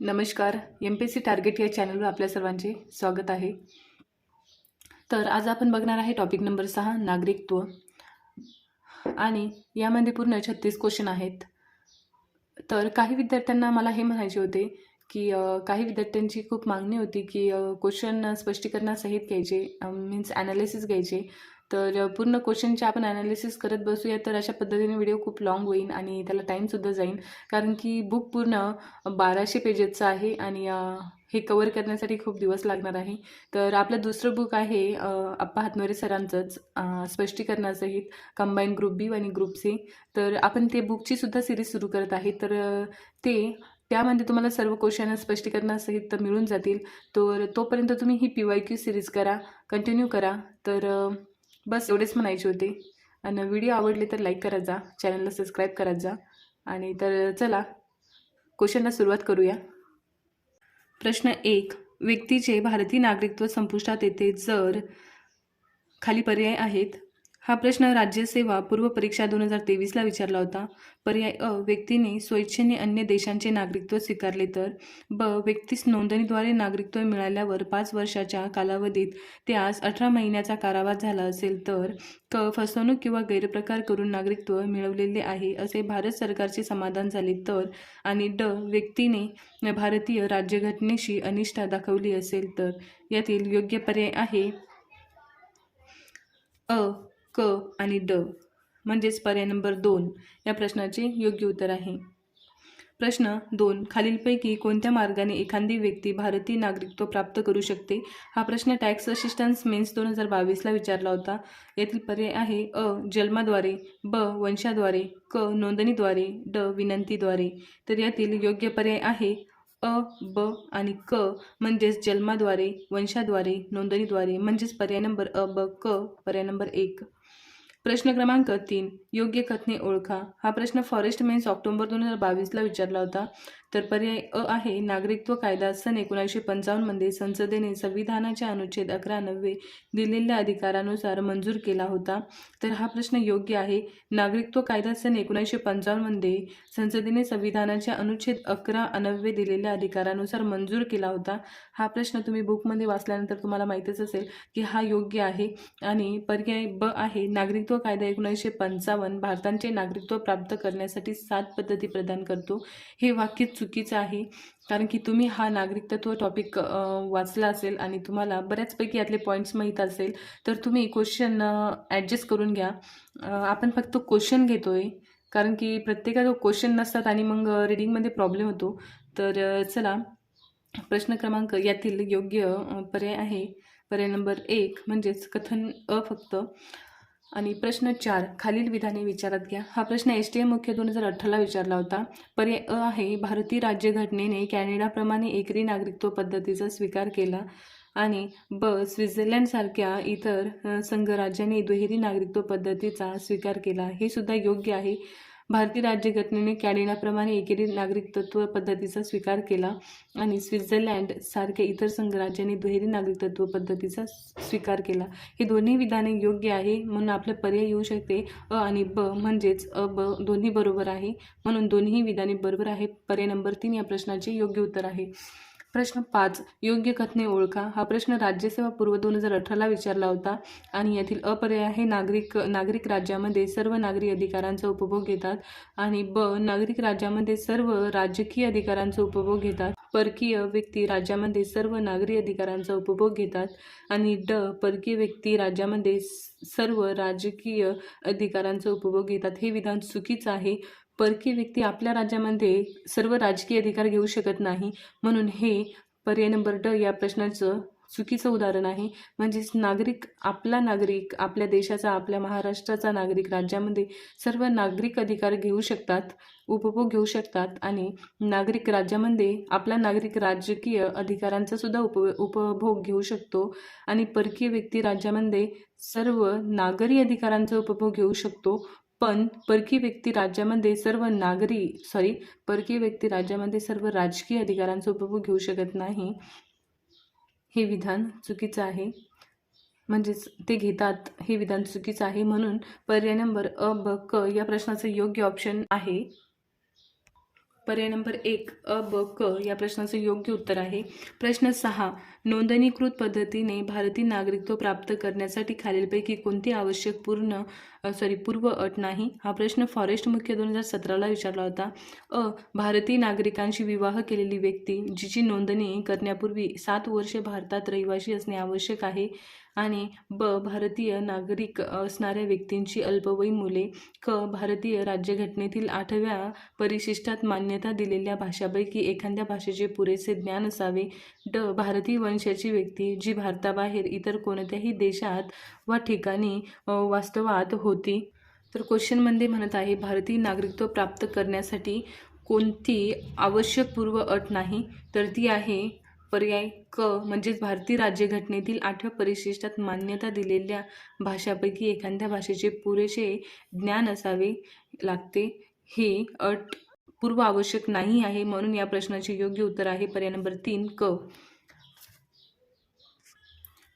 नमस्कार. M P C target या चॅनलवर आपल्या सर्वांचे स्वागत आहे. तर आज आपण बघणार आहे टॉपिक नंबर सहा नागरिकत्व. आणि यामध्ये पूर्ण छत्तीस क्वेश्चन आहेत. तर काही विद्यार्थ्यांना मला हे म्हणायचे होते की काही विद्यार्थ्यांची खूप मागणी होती की क्वेश्चन स्पष्टीकरणासहित घ्यायचे मीन्स ॲनालिसिस घ्यायचे. तर पूर्ण क्वेश्चनचे आपण ॲनालिसिस करत बसूया. तर अशा पद्धतीने व्हिडिओ खूप लाँग होईल आणि त्याला टाईमसुद्धा जाईल कारण की बुक पूर्ण बाराशे पेजेसचं आहे आणि हे कवर करण्यासाठी खूप दिवस लागणार आहे. तर आपलं दुसरं बुक आहे अप्पा हातनोरे सरांचंच स्पष्टीकरणासहित कंबाईन ग्रुप बी आणि ग्रुप सी तर आपण ते बुकची सुद्धा सिरीज सुरू करत आहे. तर ते त्यामध्ये तुम्हाला सर्व क्वेश्चन स्पष्टीकरणासहित मिळून जातील. तर तोपर्यंत तुम्ही ही पी वाय क्यू सिरीज करा कंटिन्यू करा. तर बस एवढेच म्हणायचे होते. आणि व्हिडिओ आवडले तर लाईक करत जा. चॅनलला सबस्क्राईब करत जा. आणि तर चला क्वेश्चनला सुरुवात करूया. प्रश्न एक व्यक्तीचे भारतीय नागरिकत्व संपुष्टात येते जर खाली पर्याय आहेत. हा प्रश्न राज्यसेवा पूर्व परीक्षा दोन हजार तेवीसला विचारला होता. पर्याय अ व्यक्तीने स्वेच्छेने अन्य देशांचे नागरिकत्व स्वीकारले तर? ब व्यक्तीस नोंदणीद्वारे नागरिकत्व मिळाल्यावर पाच वर्षाच्या कालावधीत त्यास अठरा महिन्याचा कारावास झाला असेल तर? क फसवणूक किंवा गैरप्रकार करून नागरिकत्व मिळवलेले आहे असे भारत सरकारचे समाधान झाले तर? आणि ड व्यक्तीने भारतीय राज्यघटनेशी अनिष्ठा दाखवली असेल तर? यातील योग्य पर्याय आहे? अ क आणि ड म्हणजेच पर्याय नंबर दोन या प्रश्नाचे योग्य उत्तर आहे. प्रश्न दोन खालीलपैकी कोणत्या मार्गाने एखादी व्यक्ती भारतीय नागरिकत्व प्राप्त करू शकते? हा प्रश्न टॅक्स असिस्टन्स मेन्स दोन हजार बावीसला विचारला होता. यातील पर्याय आहे अ जन्माद्वारे ब वंशाद्वारे क नोंदणीद्वारे ड विनंतीद्वारे. तर यातील योग्य पर्याय आहे अ ब आणि क म्हणजेच जन्माद्वारे वंशाद्वारे नोंदणीद्वारे म्हणजेच पर्याय नंबर अ ब क पर्याय नंबर एक. प्रश्न क्रमांक तीन योग्य कथने ओळखा. हा प्रश्न फॉरेस्ट मेन्स ऑक्टोबर दोन हजार बावीसला विचारला होता. तर पर्याय अ आहे. नागरिकत्व कायदा सन एकोणीसशे पंचावन्नमध्ये संसदेने संविधानाच्या अनुच्छेद अकरा नव्वे दिलेल्या अधिकारानुसार मंजूर केला होता. तर हा प्रश्न योग्य आहे. नागरिकत्व कायदा सन एकोणीसशे पंचावन्नमध्ये संसदेने संविधानाच्या अनुच्छेद अकरा अनव्वे दिलेल्या अधिकारानुसार मंजूर केला होता. हा प्रश्न तुम्ही बुकमध्ये वाचल्यानंतर तुम्हाला माहीतच असेल की हा योग्य आहे आणि पर्याय ब आहे. नागरिकत्व कायदा एकोणीसशे पंचावन्न भारताचे नागरिकत्व प्राप्त करण्यासाठी सात पद्धती प्रदान करतो. हे वाक्य चुकीचं आहे. कारण की तुम्ही हा नागरिकत्व टॉपिक वाचला असेल आणि तुम्हाला बऱ्याचपैकी यातले पॉईंट्स माहीत असेल तर तुम्ही क्वेश्चन ॲडजस्ट करून घ्या. आपण फक्त क्वेश्चन घेतो आहे कारण की प्रत्येकाला क्वेश्चन नसतात आणि मग रिडिंगमध्ये प्रॉब्लेम होतो. तर चला. प्रश्न क्रमांक यातील योग्य पर्याय आहे. पर्याय नंबर एक म्हणजेच कथन अ फक्त. आणि प्रश्न चार खालील विधाने विचारात घ्या. हा प्रश्न एस टी एम मुख्य दोन हजार अठराला विचारला होता. पर्याय अ आहे भारतीय राज्यघटनेने कॅनडाप्रमाणे एकरी नागरिकत्व पद्धतीचा स्वीकार केला आणि ब स्वित्झर्लंडसारख्या इतर संघराज्यांनी संघराज्याने दुहेरी नागरिकत्व पद्धतीचा स्वीकार केला. हे सुद्धा योग्य आहे. भारतीय राज्यघटनेने कॅनडाप्रमाणे एकेरी नागरिकत्व पद्धतीचा स्वीकार केला आणि स्वित्झर्लंड सारख्या इतर संघराज्यांनी दुहेरी नागरिकत्व पद्धतीचा स्वीकार केला. हे दोन्ही विधाने योग्य आहे म्हणून आपलं पर्याय येऊ शकते. अ आणि ब म्हणजेच अ ब दोन्ही बरोबर आहे म्हणून दोन्ही विधाने बरोबर आहे. पर्याय नंबर तीन या प्रश्नाचे योग्य उत्तर आहे. प्रश्न पाच योग्य कथने ओळखा. हा प्रश्न राज्यसेवा पूर्व दोन हजार अठराला विचारला होता आणि यातील अपर्याय आहे नागरिक नागरिक राज्यामध्ये सर्व नागरी अधिकारांचा उपभोग घेतात आणि ब नागरिक राज्यामध्ये सर्व राजकीय अधिकारांचा उपभोग घेतात. परकीय व्यक्ती राज्यामध्ये सर्व नागरी अधिकारांचा उपभोग घेतात आणि ड परकीय व्यक्ती राज्यामध्ये सर्व राजकीय अधिकारांचा उपभोग घेतात. हे विधान चुकीचं आहे. परकीय व्यक्ती आपल्या राज्यामध्ये सर्व राजकीय अधिकार घेऊ शकत नाही. म्हणून हे पर्याय नंबर ड या प्रश्नाचं चुकीचं उदाहरण आहे. म्हणजेच नागरिक आपला नागरिक आपल्या देशाचा आपल्या महाराष्ट्राचा नागरिक राज्यामध्ये सर्व नागरिक अधिकार घेऊ शकतात उपभोग घेऊ शकतात आणि नागरिक राज्यामध्ये आपला नागरिक राजकीय अधिकारांचा सुद्धा उप उपभोग घेऊ शकतो आणि परकीय व्यक्ती राज्यामध्ये सर्व नागरी अधिकारांचा उपभोग घेऊ शकतो. पण परकीय व्यक्ती राज्यामध्ये सर्व नागरी सॉरी परकीय व्यक्ती राज्यामध्ये सर्व राजकीय अधिकारांचा उपभोग घेऊ शकत नाही हे विधान चुकीचं आहे. म्हणजेच ते घेतात हे विधान चुकीचं आहे म्हणून पर्याय नंबर अ ब क या प्रश्नाचं योग्य ऑप्शन आहे. पर्याय नंबर एक अ ब क या प्रश्नाचं योग्य उत्तर आहे. प्रश्न सहा नोंदणीकृत पद्धतीने भारतीय नागरिकत्व प्राप्त करण्यासाठी खालीलपैकी कोणती आवश्यक पूर्ण सॉरी पूर्व अट नाही? हा प्रश्न फॉरेस्ट मुख्य दोन हजार सतराला विचारला होता. अ भारतीय नागरिकांशी विवाह केलेली व्यक्ती जिची नोंदणी करण्यापूर्वी सात वर्षे भारतात रहिवासी असणे आवश्यक आहे आणि ब भारतीय नागरिक असणाऱ्या व्यक्तींची अल्पवयीन मुले क भारतीय राज्यघटनेतील आठव्या परिशिष्टात मान्यता दिलेल्या भाषापैकी एखाद्या भाषेचे पुरेसे ज्ञान असावे. ड भारतीय वंशाची व्यक्ती जी भारताबाहेर इतर कोणत्याही देशात वा ठिकाणी वास्तवात होती. तर क्वेश्चनमध्ये म्हणत आहे भारतीय नागरिकत्व प्राप्त करण्यासाठी कोणती आवश्यक पूर्व अट नाही? तर ती आहे पर्याय क म्हणजेच भारतीय राज्यघटनेतील आठव्या परिशिष्टात मान्यता दिलेल्या भाषापैकी एखाद्या भाषेचे पुरेसे ज्ञान असावे लागते. हे अट पूर्व आवश्यक नाही आहे म्हणून या प्रश्नाचे योग्य उत्तर आहे. पर्याय नंबर तीन क.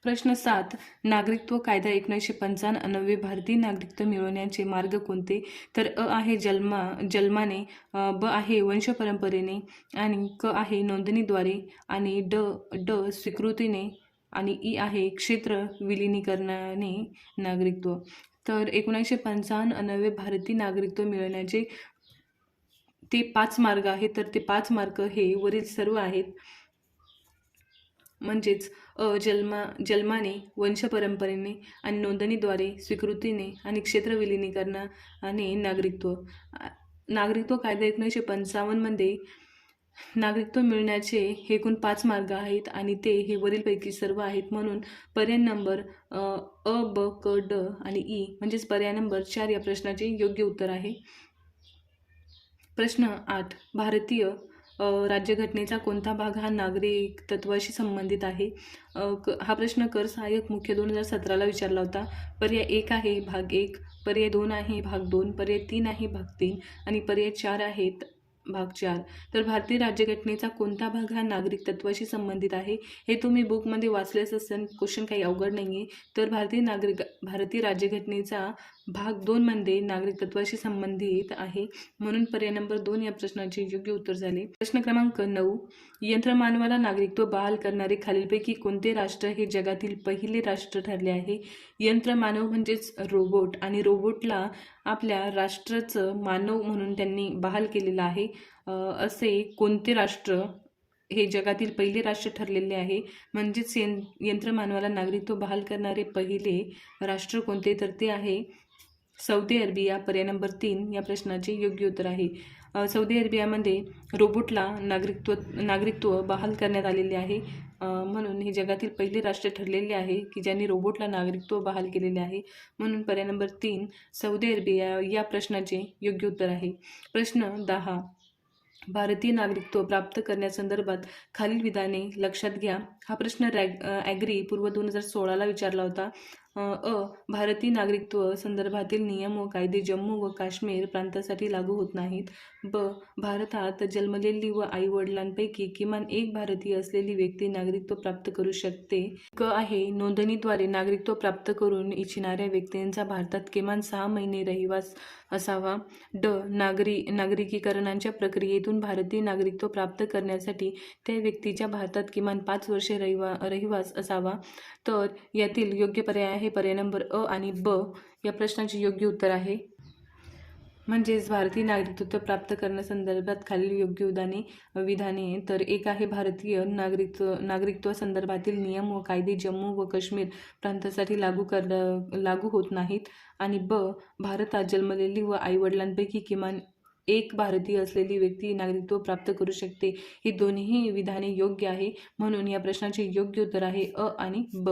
प्रश्न सात. नागरिकत्व कायदा एकोणीसशे पंचाण्णवे भारतीय नागरिकत्व मिळवण्याचे मार्ग कोणते? तर अ आहे जन्मा जन्माने ब आहे वंशपरंपरेने आणि क आहे नोंदणीद्वारे आणि ड ड स्वीकृतीने आणि ई आहे क्षेत्र विलिनीकरणाने नागरिकत्व. तर एकोणीसशे पंचाण्णवे भारतीय नागरिकत्व मिळवण्याचे ते पाच मार्ग आहेत. तर ते पाच मार्ग हे वरील सर्व आहेत. म्हणजेच अ जन्मा जन्माने वंशपरंपरेने आणि नोंदणीद्वारे स्वीकृतीने आणि क्षेत्र विलिनीकरणाने नागरिकत्व नागरिकत्व कायदा एकोणीसशे पंचावन्नमध्ये नागरिकत्व मिळण्याचे एकूण पाच मार्ग आहेत आणि ते हे वरीलपैकी सर्व आहेत म्हणून पर्याय नंबर अ ब क ड आणि ई म्हणजेच पर्याय नंबर चार या प्रश्नाचे योग्य उत्तर आहे. प्रश्न आठ भारतीय राज्यघटनेचा कोणता भाग हा नागरिक तत्वाशी संबंधित आहे? क हा प्रश्न कर सहाय्यक मुख्य दोन हजार सतराला विचारला होता. पर्याय एक आहे भाग एक. पर्याय दोन आहे भाग दोन. पर्याय तीन आहे भाग तीन. आणि पर्याय चार आहेत भाग चार. तर भारतीय राज्यघटनेचा कोणता भाग हा नागरिक तत्वाशी संबंधित आहे? हे तुम्ही बुकमध्ये वाचलेच असेल क्वेश्चन काही अवघड नाही आहे तर भारतीय नागरिक भारतीय राज्यघटनेचा भाग दोनमध्ये नागरिक तत्वाशी संबंधित आहे. म्हणून पर्याय नंबर दोन या प्रश्नाचे योग्य उत्तर झाले. प्रश्न क्रमांक नऊ. यंत्रमानवाला नागरिकत्व बहाल करणारे खालीलपैकी कोणते राष्ट्र हे जगातील पहिले राष्ट्र ठरले आहे? यंत्रमानव म्हणजेच रोबोट आणि रोबोटला आपल्या राष्ट्राचं मानव म्हणून त्यांनी बहाल केलेलं आहे. असे कोणते राष्ट्र हे जगातील पहिले राष्ट्र ठरलेले आहे? म्हणजेच यं यंत्रमानवाला नागरिकत्व बहाल करणारे पहिले राष्ट्र कोणते? तर ते आहे सौदी अरेबिया. पर्याय नंबर तीन या प्रश्नाचे योग्य उत्तर आहे. सौदी अरेबियामध्ये रोबोटला नागरिकत्व नागरिकत्व बहाल करण्यात आलेले आहे. म्हणून हे जगातील पहिले राष्ट्र ठरलेले आहे की ज्यांनी रोबोटला नागरिकत्व बहाल केलेले आहे. म्हणून पर्याय नंबर तीन सौदी अरेबिया या प्रश्नाचे योग्य उत्तर आहे. प्रश्न दहा. भारतीय नागरिकत्व प्राप्त करण्यासंदर्भात खालील विधाने लक्षात घ्या. हा प्रश्न रॅग ॲग्री पूर्व दोन हजार सोळाला विचारला होता. अ भारतीय नागरिकत्व संदर्भातील नियम व कायदे जम्मू व काश्मीर प्रांतासाठी लागू होत नाहीत. ब. भारतात जन्मलेली व आईवडिलांपैकी किमान एक भारतीय असलेली व्यक्ती नागरिकत्व प्राप्त करू शकते. क. आहे नोंदणीद्वारे नागरिकत्व प्राप्त करून इच्छिणाऱ्या व्यक्तींचा भारतात किमान सहा महिने रहिवास असावा. ड. नागरी नागरिकीकरणाच्या प्रक्रियेतून भारतीय नागरिकत्व प्राप्त करण्यासाठी त्या व्यक्तीच्या भारतात किमान पाच वर्षे रहिवा रहिवास असावा. तर यातील योग्य पर्याय आहे पर्याय नंबर अ आणि ब या प्रश्नाचे योग्य उत्तर आहे. म्हणजेच भारतीय नागरिकत्व प्राप्त करण्यासंदर्भात खालील योग्य उदाने विधाने तर एक आहे भारतीय नागरिकत्व नागरिकत्व संदर्भातील नियम व कायदे जम्मू व काश्मीर प्रांतासाठी लागू कर लागू होत नाहीत. आणि ब भारतात जन्मलेली व आईवडिलांपैकी किमान एक भारतीय असलेली व्यक्ती नागरिकत्व प्राप्त करू शकते. ही दोन्ही विधाने योग्य आहे. म्हणून या प्रश्नाचे योग्य उत्तर आहे अ आणि ब.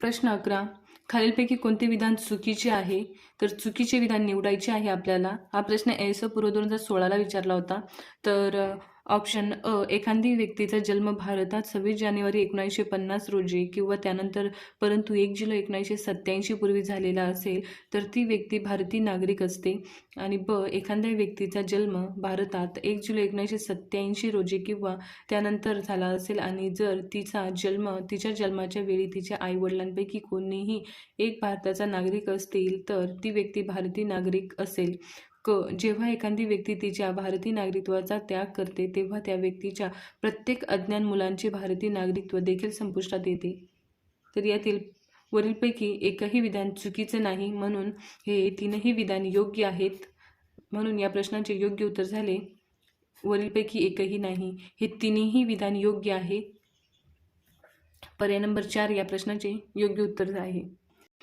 प्रश्न अकरा. खालीलपैकी कोणते विधान चुकीचे आहे? तर चुकीचे विधान निवडायचे आहे आपल्याला. हा प्रश्न एस पूर्व दोन हजार सोळाला विचारला होता. तर ऑप्शन अ एखादी व्यक्तीचा जन्म भारतात सव्वीस जानेवारी एकोणीसशे पन्नास रोजी किंवा त्यानंतर परंतु एक जुलै एकोणीसशे सत्त्याऐंशी पूर्वी झालेला असेल तर ती व्यक्ती भारतीय नागरिक असते. आणि ब एखाद्या व्यक्तीचा जन्म भारतात एक जुलै एकोणीसशे सत्त्याऐंशी रोजी किंवा त्यानंतर झाला असेल आणि जर तिचा जन्म तिच्या जन्माच्या वेळी तिच्या आईवडिलांपैकी कोणीही एक भारताचा नागरिक असतील तर ती व्यक्ती भारतीय नागरिक असेल. क जेव्हा एखादी व्यक्ती तिच्या भारतीय नागरिकत्वाचा त्याग करते तेव्हा त्या व्यक्तीच्या प्रत्येक अज्ञान मुलांचे भारतीय नागरिकत्व देखील संपुष्टात येते. तर यातील वरीलपैकी एकही विधान चुकीचं नाही म्हणून हे तीनही विधान योग्य आहेत म्हणून या प्रश्नाचे योग्य उत्तर झाले. वरीलपैकी एकही नाही हे तिन्ही विधान योग्य आहे. पर्याय नंबर चार या प्रश्नाचे योग्य उत्तर आहे.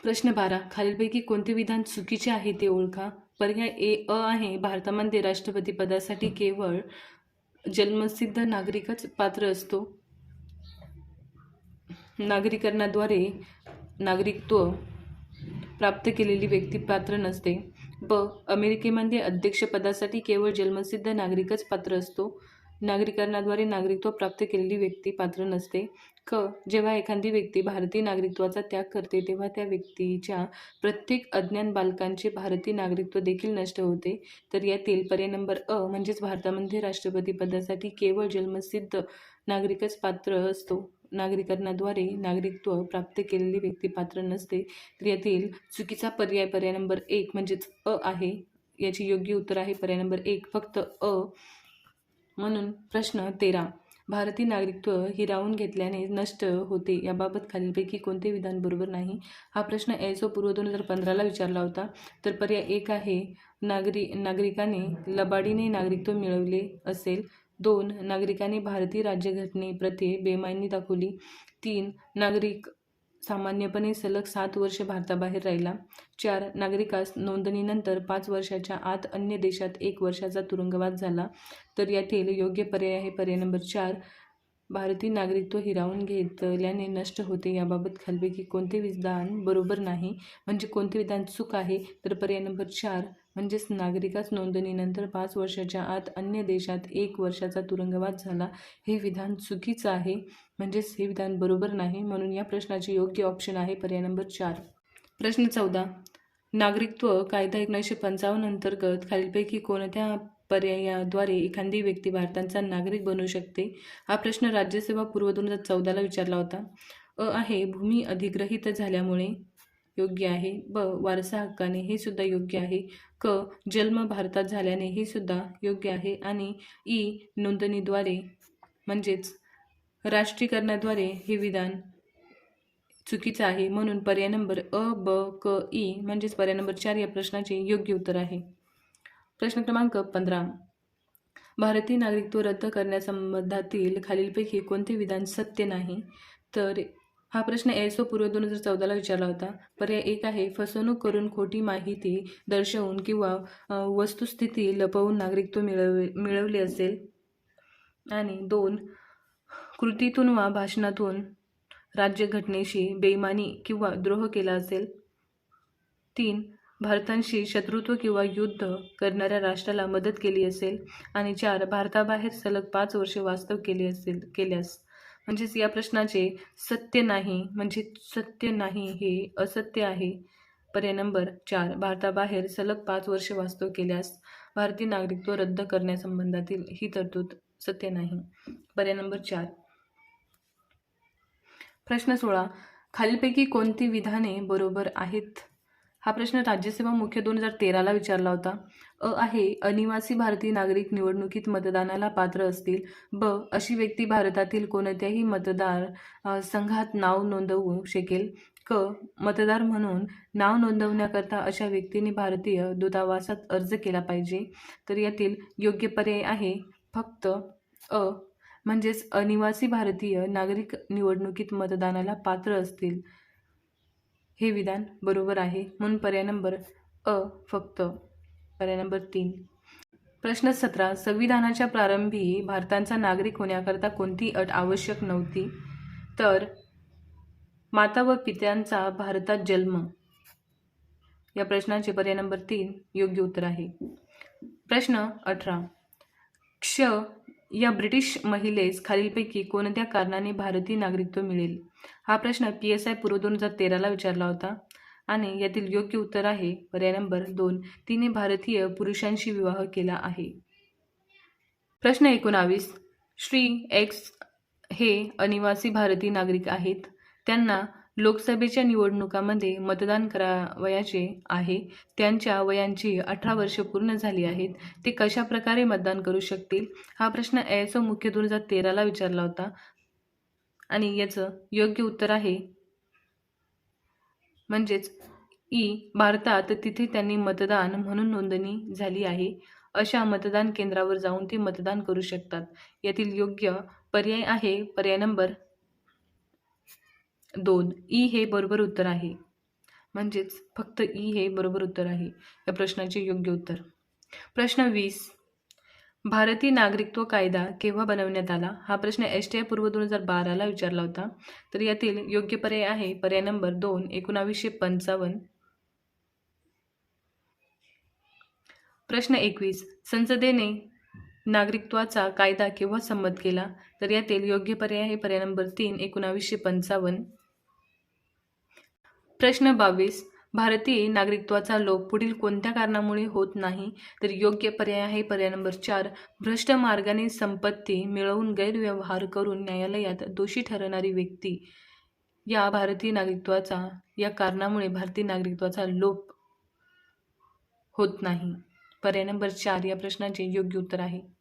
प्रश्न बारा खालीलपैकी कोणते विधान चुकीचे आहे ते ओळखा. पर्याय ए अ आहे भारतामध्ये राष्ट्रपती पदासाठी केवळ जन्मसिद्ध नागरिकच पात्र असतो. नागरीकरणाद्वारे नागरिकत्व प्राप्त केलेली व्यक्ती पात्र नसते. ब अमेरिकेमध्ये अध्यक्षपदासाठी केवळ जन्मसिद्ध नागरिकच पात्र असतो. नागरीकरणाद्वारे नागरिकत्व प्राप्त केलेली व्यक्ती पात्र नसते. क जेव्हा एखादी व्यक्ती भारतीय नागरिकत्वाचा त्याग करते तेव्हा त्या व्यक्तीच्या प्रत्येक अज्ञान बालकांचे भारतीय नागरिकत्व देखील नष्ट होते. तर यातील पर्याय नंबर अ म्हणजेच भारतामध्ये राष्ट्रपती पदासाठी केवळ जन्मसिद्ध नागरिकच पात्र असतो. नागरिकरणाद्वारे नागरिकत्व प्राप्त केलेली व्यक्ती पात्र नसते. तर यातील चुकीचा पर्याय पर्याय नंबर एक म्हणजेच अ आहे. याची योग्य उत्तर आहे पर्याय नंबर एक. फक्त अ म्हणून प्रश्न तेरा. भारतीय नागरिकत्व हिरावून घेतल्याने नष्ट होते. याबाबत खालीलपैकी कोणते विधान बरोबर नाही? हा प्रश्न एसओ पूर्व दोन हजार पंधराला विचारला होता. तर पर्याय एक आहे नागरी नागरिकाने लबाडीने नागरिकत्व मिळवले असेल. दोन नागरिकांनी भारतीय राज्यघटनेप्रती बेमानी दाखवली. तीन नागरिक सामान्यपणे सलग सात वर्ष भारताबाहेर राहिला. चार नागरिकास नोंदणीनंतर पाच वर्षाच्या आत अन्य देशात एक वर्षाचा तुरुंगवास झाला. तर यातील योग्य पर्याय आहे पर्याय नंबर चार भारतीय नागरिकत्व हिरावून घेतल्याने नष्ट होते. याबाबत खालपैकी कोणते विधान बरोबर नाही? म्हणजे कोणते विधान चूक आहे? तर पर्याय नंबर चार म्हणजेच नागरिकाच नोंदणीनंतर पाच वर्षाच्या आत अन्य देशात एक वर्षाचा तुरुंगवास झाला. हे विधान चुकीचं आहे. म्हणजेच हे विधान बरोबर नाही. म्हणून या प्रश्नाचे योग्य ऑप्शन आहे पर्याय नंबर चार. प्रश्न चौदा. नागरिकत्व कायदा एकोणीसशे पंचावन्न अंतर्गत खालीलपैकी कोणत्या पर्यायाद्वारे एखादी व्यक्ती भारताचा नागरिक बनू शकते हा प्रश्न राज्यसेवा पूर्व दोन हजार चौदाला विचारला होता. अ आहे भूमी अधिग्रहित झाल्यामुळे योग्य आहे. ब वारसा हक्काने हे सुद्धा योग्य आहे. क जन्म भारतात झाल्याने हे सुद्धा योग्य आहे. आणि ई नोंदणीद्वारे म्हणजेच राष्ट्रीकरणाद्वारे हे विधान चुकीचं आहे. म्हणून पर्याय नंबर अ ब क ई म्हणजेच पर्याय नंबर चार या प्रश्नाचे योग्य उत्तर आहे. प्रश्न क्रमांक पंधरा. भारतीय नागरिकत्व रद्द करण्यासंबंधातील खालीलपैकी कोणते विधान सत्य नाही? तर हा प्रश्न एसओ पूर्व दोन हजार चौदाला विचारला होता. पर्याय एक आहे फसवणूक करून खोटी माहिती दर्शवून किंवा वस्तुस्थिती लपवून नागरिकत्व मिळव मिळवले असेल. आणि दोन कृतीतून वा भाषणातून राज्यघटनेशी बेईमानी किंवा द्रोह केला असेल. तीन भारतांशी शत्रुत्व किंवा युद्ध करणाऱ्या राष्ट्राला मदत केली असेल आणि चार भारताबाहेर सलग पाच वर्षे वास्तव केले असेल केल्यास. म्हणजेच या प्रश्नाचे सत्य नाही म्हणजे सत्य नाही हे असत्य आहे. पर्याय नंबर चार भारताबाहेर सलग पाच वर्षे वास्तव केल्यास भारतीय नागरिकत्व रद्द करण्यासंबंधातील ही तरतूद सत्य नाही. पर्याय नंबर चार. प्रश्न सोळा खालीलपैकी कोणती विधाने बरोबर आहेत? हा प्रश्न राज्यसेवा मुख्य दोन हजार तेराला विचारला होता. अ आहे अनिवासी भारतीय नागरिक निवडणुकीत मतदानाला पात्र असतील. ब अशी व्यक्ती भारतातील कोणत्याही मतदार संघात नाव नोंदवू शकेल. क मतदार म्हणून नाव नोंदवण्याकरता अशा व्यक्तीने भारतीय दूतावासात अर्ज केला पाहिजे. तर यातील योग्य पर्याय आहे फक्त अ म्हणजेच अनिवासी भारतीय नागरिक निवडणुकीत मतदानाला पात्र असतील. हे विधान बरोबर आहे. म्हणून पर्याय नंबर अ फक्त. पर्याय नंबर तीन. प्रश्न सतरा. संविधानाच्या प्रारंभी भारताचा नागरिक होण्याकरता कोणती अट आवश्यक नव्हती? तर माता व पित्यांचा भारतात जन्म. या प्रश्नाचे पर्याय नंबर तीन योग्य उत्तर आहे. प्रश्न अठरा. क्ष या ब्रिटिश महिलेस खालीलपैकी कोणत्या कारणाने भारतीय नागरिकत्व मिळेल? हा प्रश्न पी एस आय पूर्व दोन हजार तेराला विचारला होता. आणि यातील योग्य उत्तर आहे पर्याय नंबर दोन तिने भारतीय पुरुषांशी विवाह केला आहे. प्रश्न एकोणावीस श्री एक्स हे अनिवासी भारतीय नागरिक आहेत. त्यांना लोकसभेच्या निवडणुकामध्ये मतदान करावयाचे आहे. त्यांच्या वयांची अठरा वर्ष पूर्ण झाली आहेत. ते कशा प्रकारे मतदान करू शकतील? हा प्रश्न एसओ मुख्य दोन हजार तेराला विचारला होता. आणि याचं योग्य उत्तर आहे. म्हणजेच ई भारतात तिथे त्यांनी मतदान म्हणून नोंदणी झाली आहे. अशा मतदान केंद्रावर जाऊन ते मतदान करू शकतात. यातील योग्य पर्याय आहे. पर्याय नंबर दोन. ई हे बरोबर उत्तर आहे. म्हणजेच फक्त ई हे बरोबर उत्तर आहे. या प्रश्नाचे योग्य उत्तर. प्रश्न वीस. भारतीय नागरिकत्व कायदा केव्हा बनवण्यात आला? हा प्रश्न एस टी आय पूर्व दोन हजार बाराला विचारला होता. तर यातील योग्य पर्याय आहे. पर्याय नंबर दोन एकोणावीसशे पंचावन्न. प्रश्न एकवीस. संसदेने नागरिकत्वाचा कायदा केव्हा संमत केला? तर यातील योग्य पर्याय आहे. पर्याय नंबर तीन एकोणावीसशे पंचावन्न. प्रश्न बावीस. भारतीय नागरिकत्वाचा लोप पुढील कोणत्या कारणामुळे होत नाही? तर योग्य पर्याय आहे पर्याय नंबर चार. भ्रष्ट मार्गाने संपत्ती मिळवून गैरव्यवहार करून न्यायालयात दोषी ठरणारी व्यक्ती. या भारतीय नागरिकत्वाचा या कारणामुळे भारतीय नागरिकत्वाचा लोप होत नाही. पर्याय नंबर चार या प्रश्नाचे योग्य उत्तर आहे.